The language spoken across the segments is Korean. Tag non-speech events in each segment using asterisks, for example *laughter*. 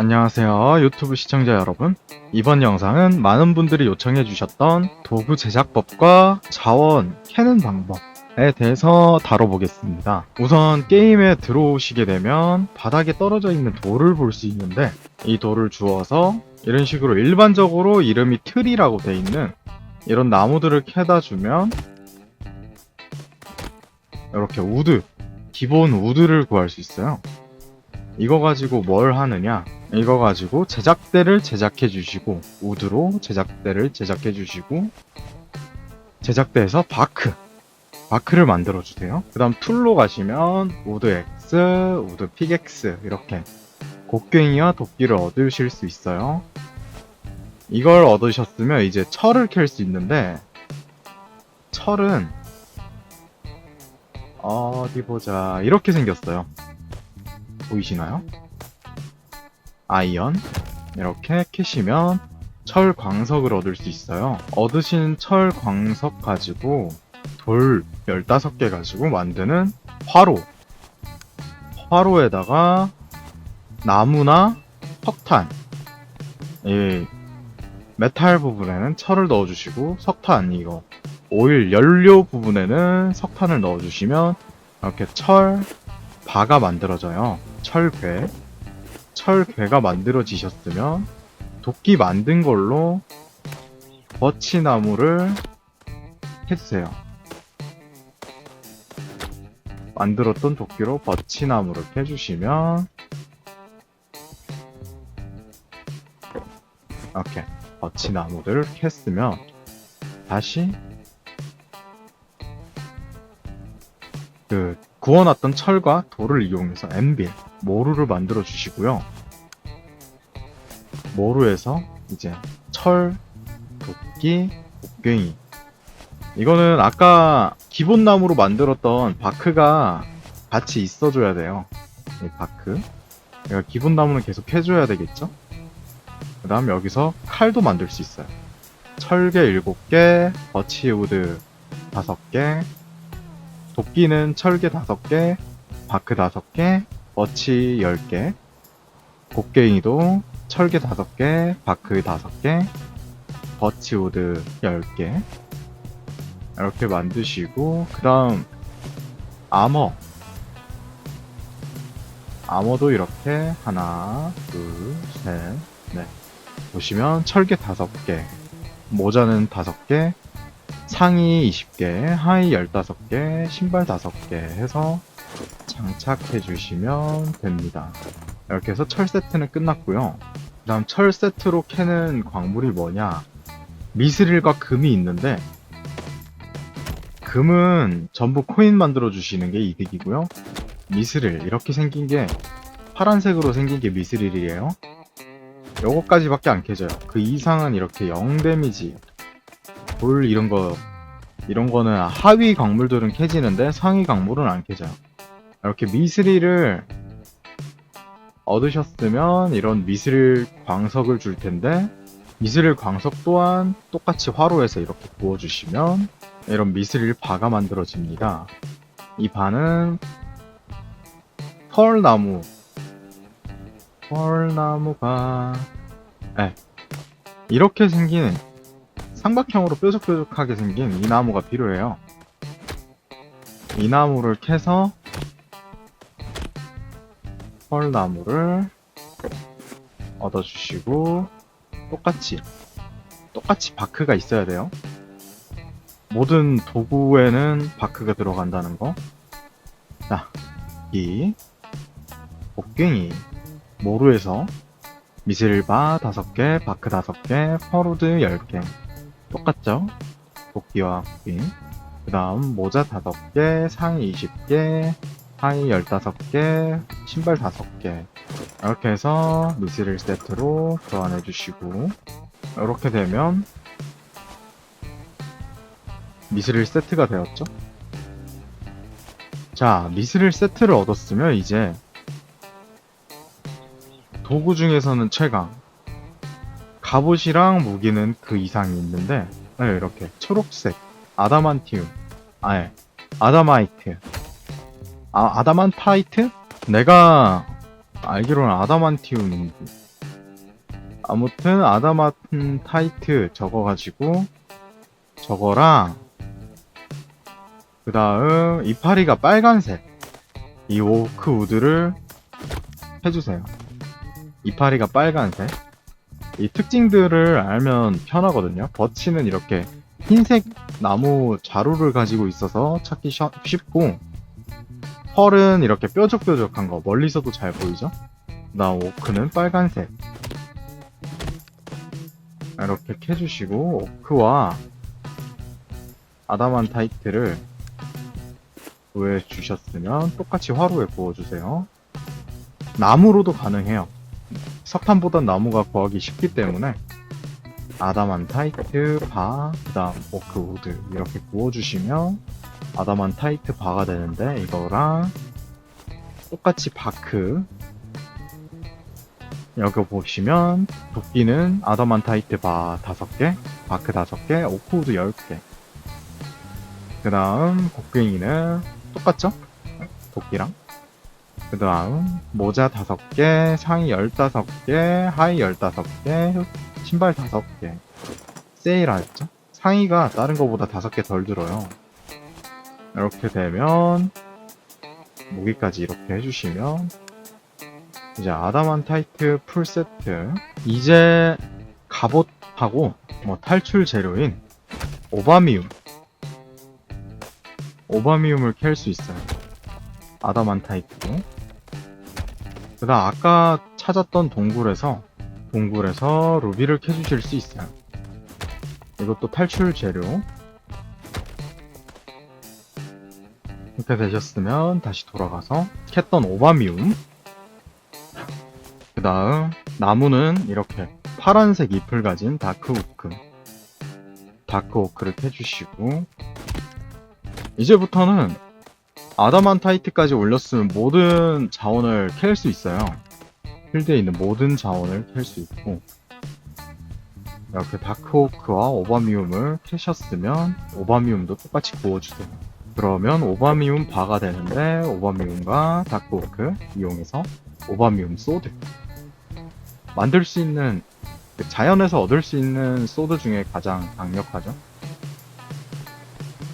안녕하세요 유튜브 시청자 여러분. 이번 영상은 많은 분들이 요청해 주셨던 도구 제작법과 자원 캐는 방법 에 대해서 다뤄보겠습니다. 우선 게임에 들어오시게 되면 바닥에 떨어져 있는 돌을 볼 수 있는데 이 돌을 주워서 이런 식으로 일반적으로 이름이 틀이라고 돼 있는 이런 나무들을 캐다 주면 이렇게 우드 기본 우드를 구할 수 있어요. 이거 가지고 뭘 하느냐 이거 가지고 제작대를 제작해 주시고 우드로 제작대를 제작해 주시고 제작대에서 바크 바크를 만들어 주세요. 그 다음 툴로 가시면 우드 X, 우드 픽X 이렇게 곡괭이와 도끼를 얻으실 수 있어요. 이걸 얻으셨으면 이제 철을 캘 수 있는데 철은 어디 보자. 이렇게 생겼어요. 보이시나요? 아이언 이렇게 캐시면 철 광석을 얻을 수 있어요. 얻으신 철 광석 가지고 돌 15개 가지고 만드는 화로 화로에다가 나무나 석탄 이 메탈 부분에는 철을 넣어주시고 석탄 이거 오일 연료 부분에는 석탄을 넣어주시면 이렇게 철 바가 만들어져요. 철괴 철괴가 만들어지셨으면 도끼 만든 걸로 버치나무를 해주세요. 만들었던 도끼로 버치나무를 해주시면 이렇게 버치나무를 캤으면 다시 그 구워놨던 철과 돌을 이용해서 엔빌 모루를 만들어 주시고요. 모루에서 이제 철, 도끼, 곡괭이 이거는 아까 기본 나무로 만들었던 바크가 같이 있어줘야 돼요. 이 바크. 내가 기본 나무는 계속 해줘야 되겠죠? 그 다음 여기서 칼도 만들 수 있어요. 철개 7개, 버치우드 5개, 도끼는 철개 5개, 바크 5개, 버치 10개, 곡괭이도 철개 5개, 바크 5개, 버치우드 10개. 이렇게 만드시고 그 다음 아머 아머도 이렇게 하나 둘셋넷. 보시면 철개 5개 모자는 5개 상의 20개, 하의 15개, 신발 5개 해서 장착해 주시면 됩니다. 이렇게 해서 철 세트는 끝났고요. 그 다음 철 세트로 캐는 광물이 뭐냐? 미스릴과 금이 있는데 금은 전부 코인 만들어 주시는 게 이득이고요. 미스릴 이렇게 생긴 게 파란색으로 생긴 게 미스릴이에요. 요거까지밖에 안 캐져요. 그 이상은 이렇게 0 데미지 돌 이런 거 이런 거는 하위 광물들은 캐지는데 상위 광물은 안 캐져요. 이렇게 미스릴을 얻으셨으면 이런 미스릴 광석을 줄 텐데 미스릴 광석 또한 똑같이 화로에서 이렇게 구워주시면 이런 미스릴 바가 만들어집니다. 이 바는 펄나무 펄나무가 네. 이렇게 생긴 삼각형으로 뾰족뾰족하게 생긴 이 나무가 필요해요. 이 나무를 캐서 펄나무를 얻어주시고 똑같이 똑같이 바크가 있어야 돼요. 모든 도구에는 바크가 들어간다는 거. 자, 이 곡괭이 모루에서 미슬바 5개, 바크 5개, 퍼루드 10개. 똑같죠? 도끼와 곡괭이. 그 다음 모자 5개, 상의 20개, 하의 15개, 신발 5개. 이렇게 해서 미스릴 세트로 교환해 주시고 이렇게 되면 미스릴 세트가 되었죠? 자, 미스릴 세트를 얻었으면 이제 도구 중에서는 최강 갑옷이랑 무기는 그 이상이 있는데 네, 이렇게 초록색 아다만티움 아예 아다마이트 아 아다만타이트? 내가 알기로는 아다만티움 아무튼 아다만타이트 적어가지고 저거랑 그 다음 이파리가 빨간색. 이 오크 우드를 해주세요. 이파리가 빨간색. 이 특징들을 알면 편하거든요. 버치는 이렇게 흰색 나무 자루를 가지고 있어서 찾기 쉬- 쉽고 펄은 이렇게 뾰족뾰족한 거 멀리서도 잘 보이죠? 나 오크는 빨간색. 이렇게 캐주시고 오크와 아다만타이트를 구해주셨으면 똑같이 화로에 구워주세요. 나무로도 가능해요. 석탄보단 나무가 구하기 쉽기 때문에 아다만타이트 바, 그 다음 오크 우드 이렇게 구워주시면 아다만타이트 바가 되는데 이거랑 똑같이 바크. 여기 보시면 도끼는 아다만타이트 바 5개, 바크 5개, 오크우드 10개. 그 다음 곡괭이는 똑같죠? 도끼랑. 그 다음 모자 5개, 상의 15개, 하의 15개, 신발 5개. 세일하였죠? 상의가 다른 거보다 5개 덜 들어요 이렇게 되면 무기까지 이렇게 해주시면 이제 아다만타이트 풀 세트. 이제 갑옷하고 뭐 탈출 재료인 오바미움. 오바미움을 캘 수 있어요. 아다만타이트로 그 다음 아까 찾았던 동굴에서 동굴에서 루비를 캐주실 수 있어요. 이것도 탈출 재료 이렇게 되셨으면 다시 돌아가서 캤던 오바미움. 그 다음 나무는 이렇게 파란색 잎을 가진 다크오크. 다크오크를 캐주시고 이제부터는 아다만타이트까지 올렸으면 모든 자원을 캘 수 있어요. 필드에 있는 모든 자원을 캘 수 있고 이렇게 다크오크와 오바미움을 캐셨으면 오바미움도 똑같이 구워주세요 그러면 오바미움 바가 되는데 오바미움과 다크오크 이용해서 오바미움 소드. 만들 수 있는 그 자연에서 얻을 수 있는 소드 중에 가장 강력하죠.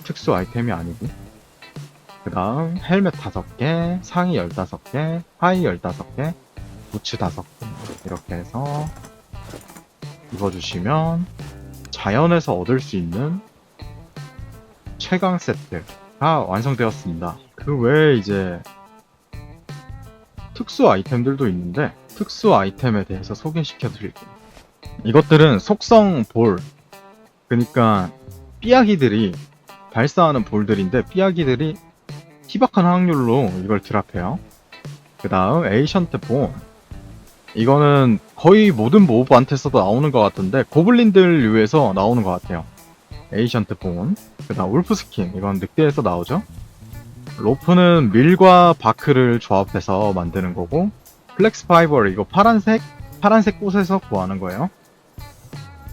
특수 아이템이 아니고. 그 다음 헬멧 5개 상의 15개 하의 15개 부츠 5개. 이렇게 해서 입어주시면 자연에서 얻을 수 있는 최강 세트 가 완성되었습니다. 그 외에 이제 특수 아이템들도 있는데 특수 아이템에 대해서 소개시켜 드릴게요. 이것들은 속성 볼 그러니까 삐약이들이 발사하는 볼들인데 삐약이들이 희박한 확률로 이걸 드랍해요. 그 다음 에이션트 본 이거는 거의 모든 모브한테서도 나오는 것 같은데 고블린들류에서 나오는 것 같아요. 에이션트 본. 그 다음 울프 스킨. 이건 늑대에서 나오죠. 로프는 밀과 바크를 조합해서 만드는 거고 플렉스 파이버 이거 파란색 파란색 꽃에서 구하는 거예요.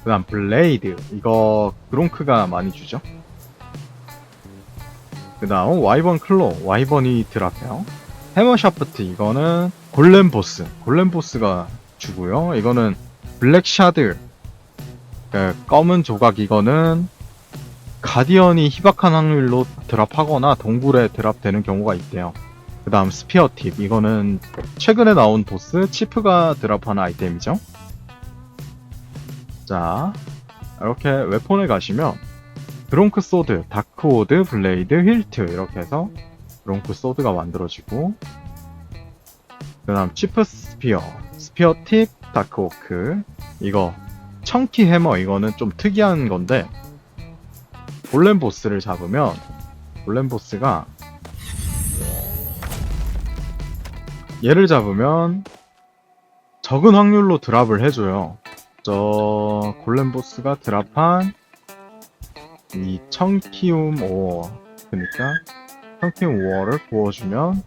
그 다음 블레이드 이거 그롱크가 많이 주죠. 그 다음 와이번 클로 와이번이 드랍해요. 해머 샤프트 이거는 골렘 보스 골렘 보스가 주고요 이거는 블랙 샤드 그 검은 조각 이거는 가디언이 희박한 확률로 드랍하거나 동굴에 드랍되는 경우가 있대요. 그 다음 스피어 팁. 이거는 최근에 나온 보스 치프가 드랍하는 아이템이죠. 자 이렇게 웨폰에 가시면 드롱크 소드, 다크 오드, 블레이드, 힐트 이렇게 해서 롱크 소드가 만들어지고 그 다음 치프 스피어 스피어 팁 다크 오크. 이거 청키 해머. 이거는 좀 특이한 건데 골렘 보스를 잡으면 골렘 보스가 얘를 잡으면 적은 확률로 드랍을 해줘요 저 골렘 보스가 드랍한 이 청키움 오어 그러니까 청키움 우어를 구워주면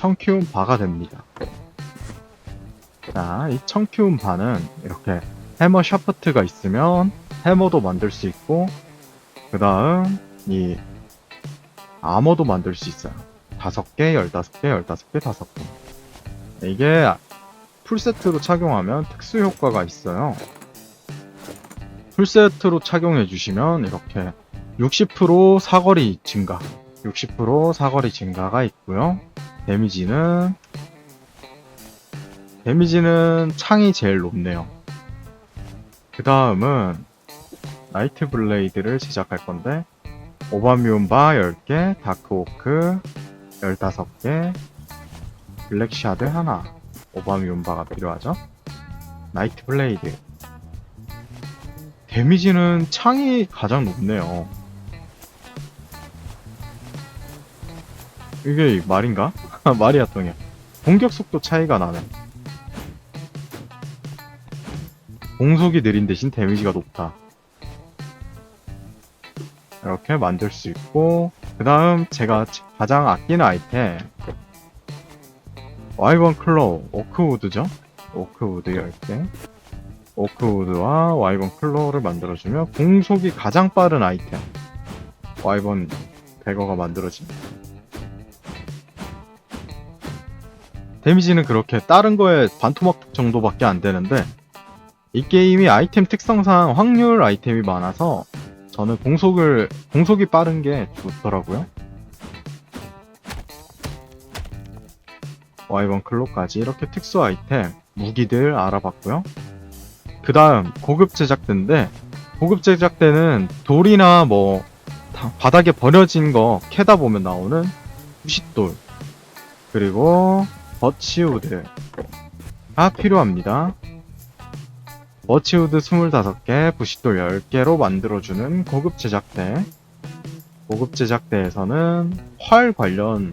청키움 바가 됩니다. 자, 이 청키움 바는 이렇게 해머 샤프트가 있으면 해머도 만들 수 있고 그 다음 이 아머도 만들 수 있어요. 다섯 개, 열다섯 개, 열다섯 개, 다섯 개. 이게 풀세트로 착용하면 특수 효과가 있어요. 풀세트로 착용해 주시면 이렇게 60% 사거리 증가, 60% 사거리 증가가 있고요. 데미지는 데미지는 창이 제일 높네요. 그 다음은 나이트 블레이드를 제작할 건데 오바미온 바 10개, 다크오크 15개, 블랙샤드 하나, 오바미온 바가 필요하죠. 나이트 블레이드 데미지는 창이 가장 높네요. 이게 말인가? *laughs* 말이야 똥이야. 공격 속도 차이가 나네. 공속이 느린 대신 데미지가 높다. 이렇게 만들 수 있고 그 다음 제가 가장 아끼는 아이템. 와이번 클로우 오크우드죠? 오크우드 10개 오크우드와 와이번 클로우를 만들어주면 공속이 가장 빠른 아이템. 와이번 배거가 만들어집니다. 데미지는 그렇게 다른 거에 반토막 정도밖에 안 되는데 이 게임이 아이템 특성상 확률 아이템이 많아서 저는 공속을 공속이 빠른 게 좋더라고요. 와이번 클로까지 이렇게 특수 아이템 무기들 알아봤고요. 그 다음 고급 제작대인데 고급 제작대는 돌이나 뭐 다- 바닥에 버려진 거 캐다 보면 나오는 부싯돌 그리고 버치우드가 필요합니다. 버치우드 25개, 부싯돌 10개로 만들어주는 고급 제작대. 고급 제작대에서는 활 관련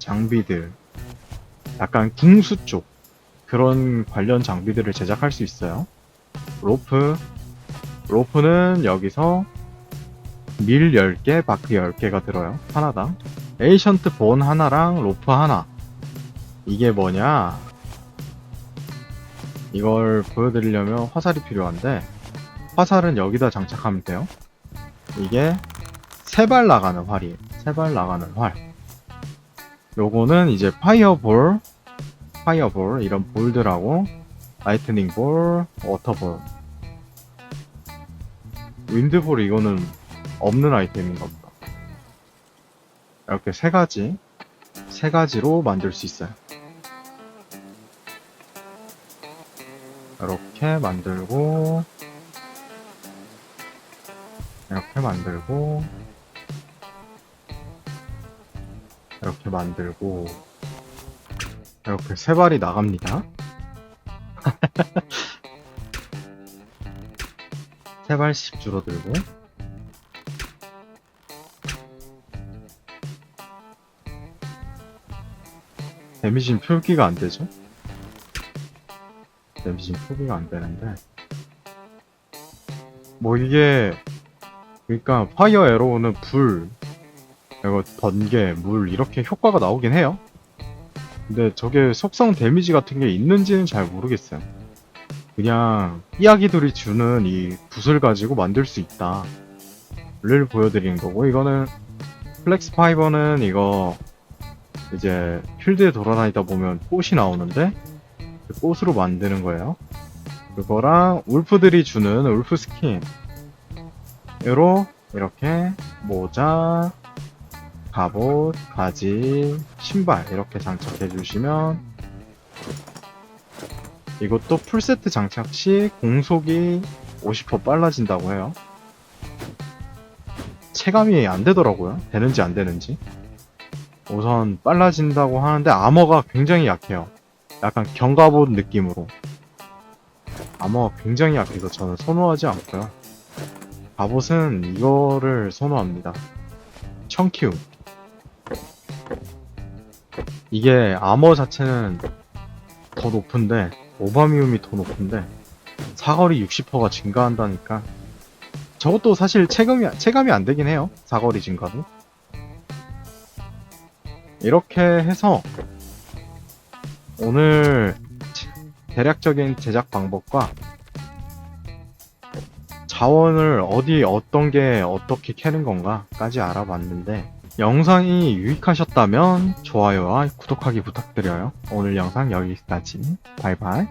장비들, 약간 궁수 쪽, 그런 관련 장비들을 제작할 수 있어요. 로프. 로프는 여기서 밀 10개, 바크 10개가 들어요. 하나당. 에이션트 본 하나랑 로프 하나. 이게 뭐냐? 이걸 보여드리려면 화살이 필요한데 화살은 여기다 장착하면 돼요. 이게 세 발 나가는 활이에요. 세 발 나가는 활. 요거는 이제 파이어볼, 파이어볼 이런 볼들하고 라이트닝 볼, 워터볼. 윈드볼 이거는 없는 아이템인가 보다. 이렇게 세 가지, 세 가지로 만들 수 있어요. 이렇게 만들고 이렇게 만들고 이렇게 만들고 이렇게 세 발이 나갑니다. *laughs* 세 발씩 줄어들고 데미지는 표기가 안 되죠? 데미지는 표기가 안 되는데 뭐 이게 그러니까 파이어 에로우는 불 그리고 번개, 물 이렇게 효과가 나오긴 해요. 근데 저게 속성 데미지 같은 게 있는지는 잘 모르겠어요. 그냥 이야기들이 주는 이 붓을 가지고 만들 수 있다. 를 보여드리는 거고 이거는 플렉스 파이버는 이거 이제 필드에 돌아다니다 보면 꽃이 나오는데 그 꽃으로 만드는 거예요. 그거랑 울프들이 주는 울프 스킨으로 이렇게 모자, 갑옷, 바지, 신발 이렇게 장착해 주시면 이것도 풀세트 장착 시 공속이 50% 빨라진다고 해요. 체감이 안 되더라고요. 되는지 안 되는지. 우선 빨라진다고 하는데 아머가 굉장히 약해요. 약간 경갑옷 느낌으로. 아머가 굉장히 약해서 저는 선호하지 않고요. 갑옷은 이거를 선호합니다. 청키움. 이게 아머 자체는 더 높은데 오바미움이 더 높은데 사거리 60%가 증가한다니까 저것도 사실 체감이, 체감이 안 되긴 해요 사거리 증가도 이렇게 해서 오늘 대략적인 제작 방법과 자원을 어디 어떤 게 어떻게 캐는 건가까지 알아봤는데 영상이 유익하셨다면 좋아요와 구독하기 부탁드려요. 오늘 영상 여기까지. 바이바이.